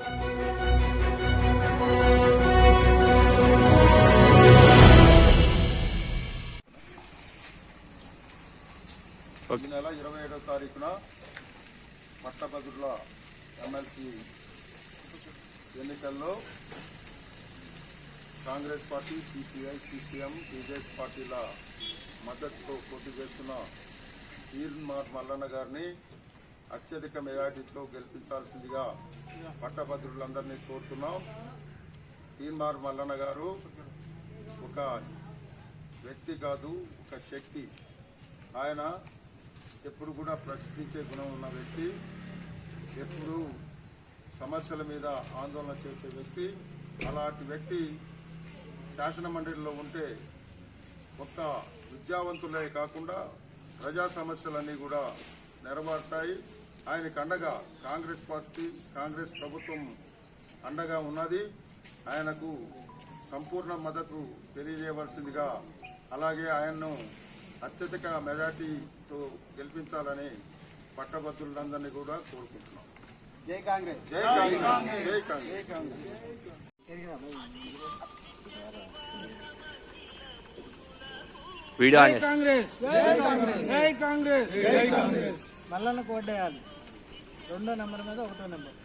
ఈ నెల ఇరవై ఏడవ తారీఖున పట్టభద్రుల ఎమ్మెల్సీ ఎన్నికల్లో Congress party CPI CPM TJS పార్టీల మద్దతుతో పోటీ చేస్తున్న ఈర్మార్ మల్లన్న గారిని అత్యధిక మెజార్టీతో గెలిపించాల్సిందిగా పట్టభద్రులందరినీ కోరుతున్నాం. తీన్మార్ మల్లన్న గారు ఒక వ్యక్తి కాదు ఒక శక్తి. ఆయన ఎప్పుడు కూడా ప్రశ్నించే గుణం ఉన్న వ్యక్తి. ఎప్పుడు సమస్యల మీద ఆందోళన చేసే వ్యక్తి. అలాంటి వ్యక్తి శాసన మండలిలో ఉంటే ఒక్క విద్యావంతులే కాకుండా ప్రజా సమస్యలన్నీ కూడా నెరవేరుతాయి. ఆయనకు అండగా కాంగ్రెస్ పార్టీ కాంగ్రెస్ ప్రభుత్వం అండగా ఉన్నది. ఆయనకు సంపూర్ణ మద్దతు తెలియజేయవలసిందిగా అలాగే ఆయన్ను అత్యధిక మెజార్టీతో గెలిపించాలని పట్టభద్రులందరినీ కూడా కోరుకుంటున్నాం. జై కాంగ్రెస్. జై కాంగ్రెస్. జై కాంగ్రెస్. వీడియో కాంగ్రెస్. జై కాంగ్రెస్. జై కాంగ్రెస్. మల్లన్న కోటేయాలి రెండో నెంబర్ మీద ఒకటో నెంబర్.